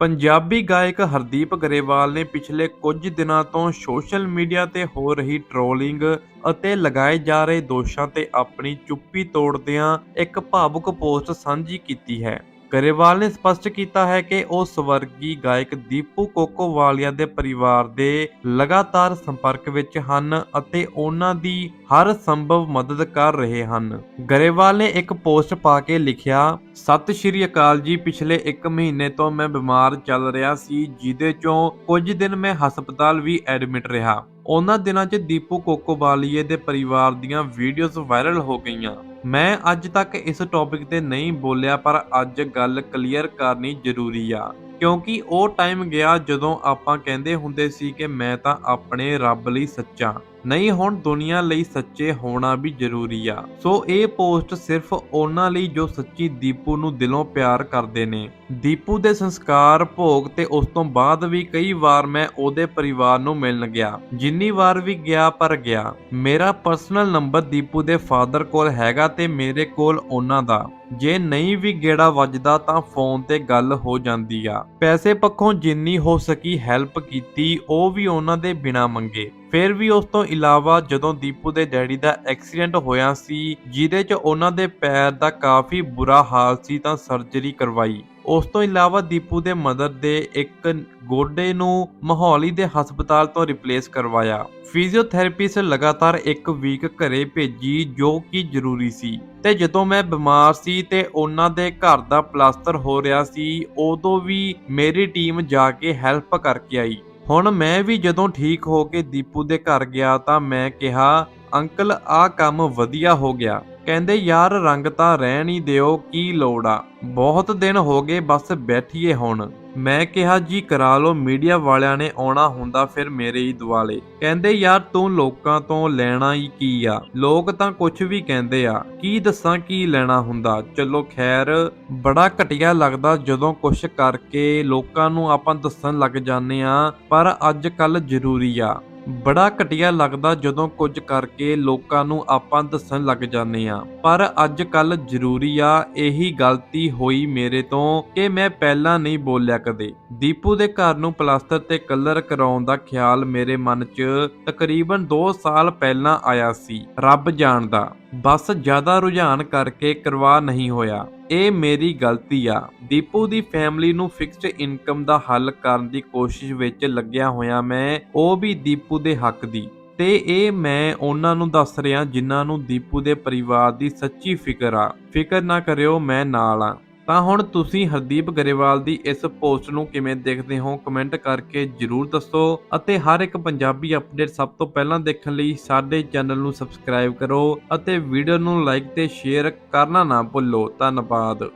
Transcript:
ਪੰਜਾਬੀ ਗਾਇਕ ਹਰਦੀਪ ਗਰੇਵਾਲ ਨੇ ਪਿਛਲੇ ਕੁਝ ਦਿਨਾਂ ਤੋਂ ਸੋਸ਼ਲ ਮੀਡੀਆ ਤੇ ਹੋ ਰਹੀ ਟ੍ਰੋਲਿੰਗ ਅਤੇ ਲਗਾਏ ਜਾ ਰਹੇ ਦੋਸ਼ਾਂ ਤੇ ਆਪਣੀ ਚੁੱਪੀ ਤੋੜਦਿਆਂ ਇੱਕ ਭਾਵੁਕ ਪੋਸਟ ਸਾਂਝੀ ਕੀਤੀ ਹੈ। ਗਰੇਵਾਲ ਨੇ ਸਪਸ਼ਟ ਕੀਤਾ ਹੈ ਕਿ ਉਹ ਸਵਰਗੀ ਗਾਇਕ ਦੀਪੂ ਕੋਕੋਵਾਲੀਆ ਦੇ ਪਰਿਵਾਰ ਦੇ ਲਗਾਤਾਰ ਸੰਪਰਕ ਵਿੱਚ ਹਨ ਅਤੇ ਉਹਨਾਂ ਦੀ ਹਰ ਸੰਭਵ ਮਦਦ ਕਰ ਰਹੇ ਹਨ। ਗਰੇਵਾਲ ਨੇ ਇੱਕ ਪੋਸਟ ਪਾ ਕੇ ਲਿਖਿਆ, ਸਤਿ ਸ਼੍ਰੀ ਅਕਾਲ ਜੀ, ਪਿਛਲੇ 1 ਮਹੀਨੇ ਤੋਂ ਮੈਂ ਬਿਮਾਰ ਚੱਲ ਰਿਹਾ ਸੀ, ਜਿਹਦੇ ਚੋਂ ਕੁਝ ਦਿਨ ਮੈਂ ਹਸਪਤਾਲ ਵੀ ਐਡਮਿਟ ਰਿਹਾ। ਉਹਨਾਂ ਦਿਨਾਂ 'ਚ ਦੀਪੂ ਕੋਕੋਵਾਲੀਏ ਦੇ ਪਰਿਵਾਰ ਦੀਆਂ ਵੀਡੀਓਜ਼ ਵਾਇਰਲ ਹੋ ਗਈਆਂ। ਮੈਂ ਅੱਜ ਤੱਕ ਇਸ ਟੌਪਿਕ ਤੇ ਨਹੀਂ ਬੋਲਿਆ, ਪਰ ਅੱਜ ਗੱਲ ਕਲੀਅਰ ਕਰਨੀ ਜ਼ਰੂਰੀ ਆ। ਕਿਉਂਕਿ ਉਹ ਟਾਈਮ ਗਿਆ ਜਦੋਂ ਆਪਾਂ ਕਹਿੰਦੇ ਹੁੰਦੇ ਸੀ ਕਿ ਮੈਂ ਤਾਂ ਆਪਣੇ ਰੱਬ ਲਈ ਸੱਚਾ। ਨਹੀਂ, ਹੁਣ ਦੁਨੀਆ ਲਈ ਸੱਚੇ ਹੋਣਾ ਵੀ ਜ਼ਰੂਰੀ ਆ। ਸੋ ਇਹ ਪੋਸਟ ਸਿਰਫ ਉਹਨਾਂ ਲਈ ਜੋ ਸੱਚੀ ਦੀਪੂ ਨੂੰ ਦਿਲੋਂ ਪਿਆਰ ਕਰਦੇ ਨੇ। ਦੀਪੂ ਦੇ ਸੰਸਕਾਰ, ਭੋਗ ਤੇ ਉਸ ਤੋਂ ਬਾਅਦ ਵੀ ਕਈ ਵਾਰ ਮੈਂ ਉਹਦੇ ਪਰਿਵਾਰ ਨੂੰ ਮਿਲਣ ਗਿਆ। ਜਿੰਨੀ ਵਾਰ ਵੀ ਗਿਆ, ਪਰ ਗਿਆ। ਮੇਰਾ ਪਰਸਨਲ ਨੰਬਰ ਦੀਪੂ ਦੇ ਫਾਦਰ ਕੋਲ ਹੈਗਾ ਤੇ ਮੇਰੇ ਕੋਲ ਉਹਨਾਂ ਦਾ। ਜੇ ਨਹੀਂ ਵੀ ਗੇੜਾ ਵੱਜਦਾ ਤਾਂ ਫੋਨ ਤੇ ਗੱਲ ਹੋ ਜਾਂਦੀ ਆ। ਪੈਸੇ ਪੱਖੋਂ ਜਿੰਨੀ ਹੋ ਸਕੀ ਹੈਲਪ ਕੀਤੀ, ਉਹ ਵੀ ਉਹਨਾਂ ਦੇ ਬਿਨਾ ਮੰਗੇ। ਫਿਰ ਵੀ ਉਸ ਤੋਂ ਇਲਾਵਾ ਜਦੋਂ ਦੀਪੂ ਦੇ ਡੈਡੀ ਦਾ ਐਕਸੀਡੈਂਟ ਹੋਇਆ ਸੀ, ਜਿਹਦੇ 'ਚ ਉਹਨਾਂ ਦੇ ਪੈਰ ਦਾ ਕਾਫੀ ਬੁਰਾ ਹਾਲ ਸੀ ਤਾਂ ਸਰਜਰੀ ਕਰਵਾਈ। ਉਸ ਤੋਂ ਇਲਾਵਾ ਦੀਪੂ ਦੇ ਮਦਰ ਦੇ ਇੱਕ ਗੋਡੇ ਨੂੰ ਮਹੌਲੀ ਦੇ ਹਸਪਤਾਲ ਤੋਂ ਰਿਪਲੇਸ ਕਰਵਾਇਆ। ਫਿਜ਼ੀਓਥੈਰੇਪਿਸਟ ਲਗਾਤਾਰ ਇੱਕ ਵੀਕ ਘਰੇ ਭੇਜੀ, ਜੋ ਕਿ ਜ਼ਰੂਰੀ ਸੀ। ਤੇ ਜਦੋਂ ਮੈਂ ਬਿਮਾਰ ਸੀ ਤੇ ਉਹਨਾਂ ਦੇ ਘਰ ਦਾ ਪਲਾਸਟਰ ਹੋ ਰਿਹਾ ਸੀ, ਉਦੋਂ ਵੀ ਮੇਰੀ ਟੀਮ ਜਾ ਕੇ ਹੈਲਪ ਕਰਕੇ ਆਈ। ਹੁਣ ਮੈਂ ਵੀ ਜਦੋਂ ਠੀਕ ਹੋ ਕੇ ਦੀਪੂ ਦੇ ਘਰ ਗਿਆ ਤਾਂ ਮੈਂ ਕਿਹਾ, ਅੰਕਲ, ਆਹ ਕੰਮ ਵਧੀਆ ਹੋ ਗਿਆ। ਕਹਿੰਦੇ, ਯਾਰ, ਰੰਗ ਤਾਂ ਰਹਿਣ ਹੀ ਦਿਓ, ਕੀ ਲੋੜ ਆ? ਬਹੁਤ ਦਿਨ ਹੋ ਗਏ, ਬਸ ਬੈਠੀਏ ਹੁਣ। ਮੈਂ ਕਿਹਾ, ਜੀ, ਕਰਾ ਲਓ, ਮੀਡੀਆ ਵਾਲਿਆਂ ਨੇ ਆਉਣਾ ਹੁੰਦਾ ਫਿਰ ਮੇਰੇ ਹੀ ਦੁਆਲੇ। ਕਹਿੰਦੇ, ਯਾਰ, ਤੂੰ ਲੋਕਾਂ ਤੋਂ ਲੈਣਾ ਹੀ ਕੀ ਆ? ਲੋਕ ਤਾਂ ਕੁਝ ਵੀ ਕਹਿੰਦੇ ਆ। ਕੀ ਦੱਸਾਂ, ਕੀ ਲੈਣਾ ਹੁੰਦਾ? ਚਲੋ, ਖੈਰ, ਬੜਾ ਘਟੀਆ ਲੱਗਦਾ ਜਦੋਂ ਕੁਝ ਕਰਕੇ ਲੋਕਾਂ ਨੂੰ ਆਪਾਂ ਦੱਸਣ ਲੱਗ ਜਾਂਦੇ ਆ, ਪਰ ਅੱਜ ਕੱਲ ਜ਼ਰੂਰੀ ਆ। ਬੜਾ ਘਟੀਆ ਲੱਗਦਾ ਜਦੋਂ ਕੁਝ ਕਰਕੇ ਲੋਕਾਂ ਨੂੰ ਆਪਾਂ ਦੱਸਣ ਲੱਗ ਜਾਂਦੇ ਆ ਪਰ ਅੱਜ ਕੱਲ ਜ਼ਰੂਰੀ ਆ ਇਹੀ ਗਲਤੀ ਹੋਈ ਮੇਰੇ ਤੋਂ ਕਿ ਮੈਂ ਪਹਿਲਾਂ ਨਹੀਂ ਬੋਲਿਆ ਕਦੇ। ਦੀਪੂ ਦੇ ਘਰ ਨੂੰ ਪਲਾਸਟਰ ਤੇ ਕਲਰ ਕਰਾਉਣ ਦਾ ਖਿਆਲ ਮੇਰੇ ਮਨ 'ਚ ਤਕਰੀਬਨ 2 ਸਾਲ ਪਹਿਲਾਂ ਆਇਆ ਸੀ, ਰੱਬ ਜਾਣਦਾ। ਬਸ ਜ਼ਿਆਦਾ ਰੁਝਾਨ ਕਰਕੇ ਕਰਵਾ ਨਹੀਂ ਹੋਇਆ। ਇਹ ਮੇਰੀ ਗਲਤੀ ਆ। ਦੀਪੂ ਦੀ ਫੈਮਿਲੀ ਨੂੰ ਫਿਕਸਡ ਇਨਕਮ ਦਾ ਹੱਲ ਕਰਨ ਦੀ ਕੋਸ਼ਿਸ਼ ਵਿੱਚ ਲੱਗਿਆ ਹੋਇਆ ਮੈਂ, ਉਹ ਵੀ ਦੀਪੂ ਦੇ ਹੱਕ ਦੀ। ਤੇ ਇਹ ਮੈਂ ਉਹਨਾਂ ਨੂੰ ਦੱਸ ਰਿਹਾ ਜਿਨ੍ਹਾਂ ਨੂੰ ਦੀਪੂ ਦੇ ਪਰਿਵਾਰ ਦੀ ਸੱਚੀ ਫਿਕਰ ਆ। ਫਿਕਰ ਨਾ ਕਰਿਓ, ਮੈਂ ਨਾਲ ਆ। ਤਾਂ ਹੁਣ ਤੁਸੀਂ ਹਰਦੀਪ ਗਰੇਵਾਲ ਦੀ ਇਸ ਪੋਸਟ ਨੂੰ ਕਿਵੇਂ ਦੇਖਦੇ ਹੋ? ਕਮੈਂਟ ਕਰਕੇ ਜਰੂਰ ਦੱਸੋ ਅਤੇ ਹਰ ਇੱਕ ਪੰਜਾਬੀ ਅਪਡੇਟ ਸਭ ਤੋਂ ਪਹਿਲਾਂ ਦੇਖਣ ਲਈ ਸਾਡੇ ਚੈਨਲ ਨੂੰ ਸਬਸਕ੍ਰਾਈਬ ਕਰੋ ਅਤੇ ਵੀਡੀਓ ਨੂੰ ਲਾਈਕ ਤੇ ਸ਼ੇਅਰ ਕਰਨਾ ਨਾ ਭੁੱਲੋ। ਧੰਨਵਾਦ।